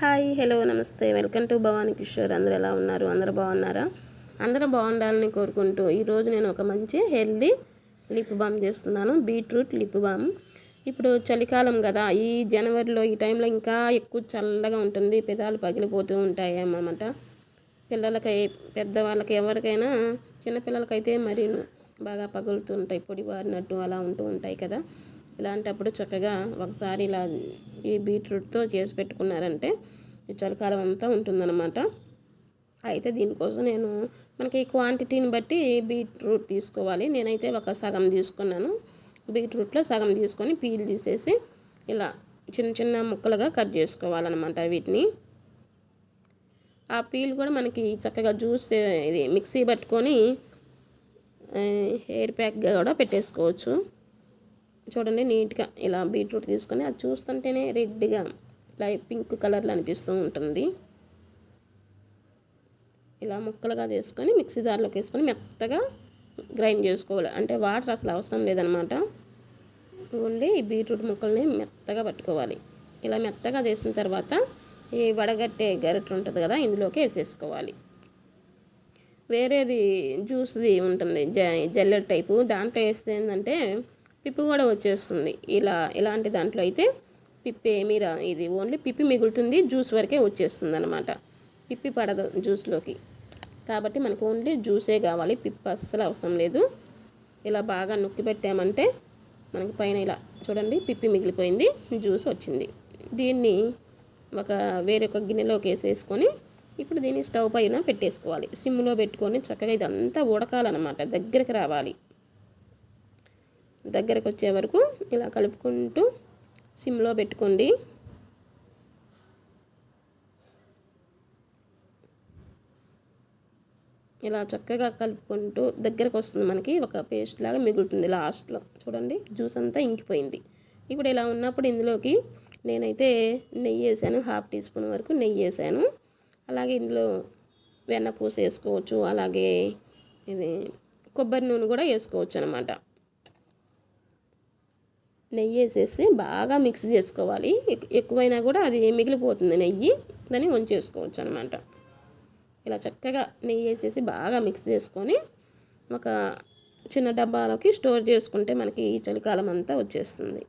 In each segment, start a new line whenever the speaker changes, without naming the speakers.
Hi hello నమస్తే. Welcome to Bhavani Kishore. అందరు ఎలా ఉన్నారు? అందరు బాగున్నారా? అందరూ బాగుండాలని కోరుకుంటూ ఈరోజు నేను ఒక మంచి హెల్దీ లిప్ బామ్ చేస్తున్నాను. Beetroot lip balm. ఇప్పుడు చలికాలం కదా. ఈ జనవరిలో ఈ టైంలో ఇంకా ఎక్కువ చల్లగా ఉంటుంది. పెదాలు పగిలిపోతూ ఉంటాయి అన్నమాట పిల్లలకి పెద్దవాళ్ళకి ఎవరికైనా చిన్నపిల్లలకైతే మరీ బాగా పగులుతుంటాయి పొడి వారినట్టు అలా ఉంటూ ఉంటాయి కదా. ఇలాంటప్పుడు చక్కగా ఒకసారి ఇలా ఈ బీట్రూట్తో చేసి పెట్టుకున్నారంటే ఈ చలికాలం అంతా ఉంటుందన్నమాట. అయితే దీనికోసం నేను మనకి క్వాంటిటీని బట్టి బీట్రూట్ తీసుకోవాలి. నేనైతే ఒక సగం తీసుకున్నాను. బీట్రూట్లో సగం తీసుకొని పీల్ తీసేసి ఇలా చిన్న చిన్న ముక్కలుగా కట్ చేసుకోవాలన్నమాట వీటిని. ఆ పీల్ కూడా మనకి చక్కగా జ్యూస్ ఇది మిక్సీ పట్టుకొని హెయిర్ ప్యాక్గా కూడా పెట్టేసుకోవచ్చు. చూడండి నీట్గా ఇలా బీట్రూట్ తీసుకొని అది చూస్తుంటేనే రెడ్గా లైట్ పింక్ కలర్లో అనిపిస్తూ ఉంటుంది. ఇలా ముక్కలుగా తీసుకొని మిక్సీ జార్లోకి వేసుకొని మెత్తగా గ్రైండ్ చేసుకోవాలి. అంటే వాటర్ అసలు అవసరం లేదనమాట. ఓన్లీ ఈ బీట్రూట్ ముక్కల్ని మెత్తగా పట్టుకోవాలి. ఇలా మెత్తగా చేసిన తర్వాత ఈ వడగట్టే గరిటె ఉంటుంది కదా ఇందులోకి వేసేసుకోవాలి. వేరేది జ్యూస్ది ఉంటుంది జ జల్లెడ్ టైపు. దాంట్లో వేస్తే ఏంటంటే పిప్పి కూడా వచ్చేస్తుంది. ఇలా ఇలాంటి దాంట్లో అయితే పిప్పి ఏమీ రా ఇది ఓన్లీ పిప్పి మిగులుతుంది జ్యూస్ వరకే వచ్చేస్తుంది అనమాట పిప్పి పడదు జ్యూస్లోకి. కాబట్టి మనకు ఓన్లీ జ్యూసే కావాలి పిప్పి అస్సలు అవసరం లేదు. ఇలా బాగా నొక్కి పెట్టామంటే మనకి పైన ఇలా చూడండి పిప్పి మిగిలిపోయింది జ్యూస్ వచ్చింది. దీన్ని ఒక వేరొక గిన్నెలోకి వేసేసుకొని ఇప్పుడు దీన్ని స్టవ్ పైన పెట్టేసుకోవాలి. సిమ్లో పెట్టుకొని చక్కగా ఇదంతా ఉడకాలన్నమాట దగ్గరికి రావాలి. దగ్గరకు వచ్చే వరకు ఇలా కలుపుకుంటూ సిమ్లో పెట్టుకోండి. ఇలా చక్కగా కలుపుకుంటూ దగ్గరకు వస్తుంది మనకి ఒక పేస్ట్ లాగా మిగులుతుంది లాస్ట్లో. చూడండి జ్యూస్ అంతా ఇంకిపోయింది. ఇప్పుడు ఇలా ఉన్నప్పుడు ఇందులోకి నేనైతే నెయ్యి వేసాను హాఫ్ టీ స్పూన్ వరకు నెయ్యి వేసాను. అలాగే ఇందులో వెన్నపూస వేసుకోవచ్చు అలాగే ఇది కొబ్బరి నూనె కూడా వేసుకోవచ్చు అనమాట. నెయ్యి వేసేసి బాగా మిక్స్ చేసుకోవాలి. ఎక్కువైనా కూడా అది మిగిలిపోతుంది నెయ్యి. దాన్ని ఉంచేసుకోవచ్చు అనమాట ఇలా చక్కగా నెయ్యి వేసేసి బాగా మిక్స్ చేసుకొని ఒక చిన్న డబ్బాలోకి స్టోర్ చేసుకుంటే మనకి ఈ చలికాలం అంతా వచ్చేస్తుంది.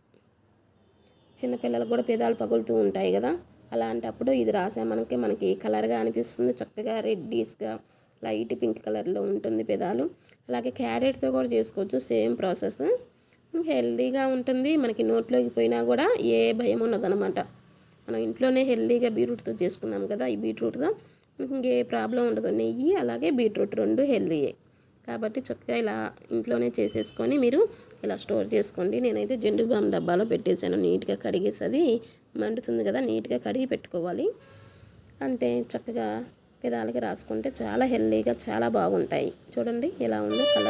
చిన్నపిల్లలకు కూడా పెదాలు పగులుతూ ఉంటాయి కదా. అలాంటప్పుడు ఇది రాసామనకి మనకి కలర్గా అనిపిస్తుంది. చక్కగా రెడ్డీస్గా లైట్ పింక్ కలర్లో ఉంటుంది పెదాలు. అలాగే క్యారెట్తో కూడా చేసుకోవచ్చు. Same process. హెల్దీగా ఉంటుంది. మనకి నోట్లోకి పోయినా కూడా ఏ భయం ఉన్నదనమాట మనం ఇంట్లోనే హెల్దీగా బీట్రూట్తో చేసుకున్నాం కదా ఈ బీట్రూట్తో ఇంకే ప్రాబ్లం ఉండదు. నెయ్యి అలాగే బీట్రూట్ రెండు హెల్దీయే. కాబట్టి చక్కగా ఇలా ఇంట్లోనే చేసేసుకొని మీరు ఇలా స్టోర్ చేసుకోండి. నేనైతే జెండు బామ్ డబ్బాలో పెట్టేశాను. నీట్గా కడిగేసి అది మండుతుంది కదా నీట్గా కడిగి పెట్టుకోవాలి. అంతే చక్కగా పెదాలకి రాసుకుంటే చాలా హెల్దీగా చాలా బాగుంటాయి. చూడండి ఎలా ఉందో కలర్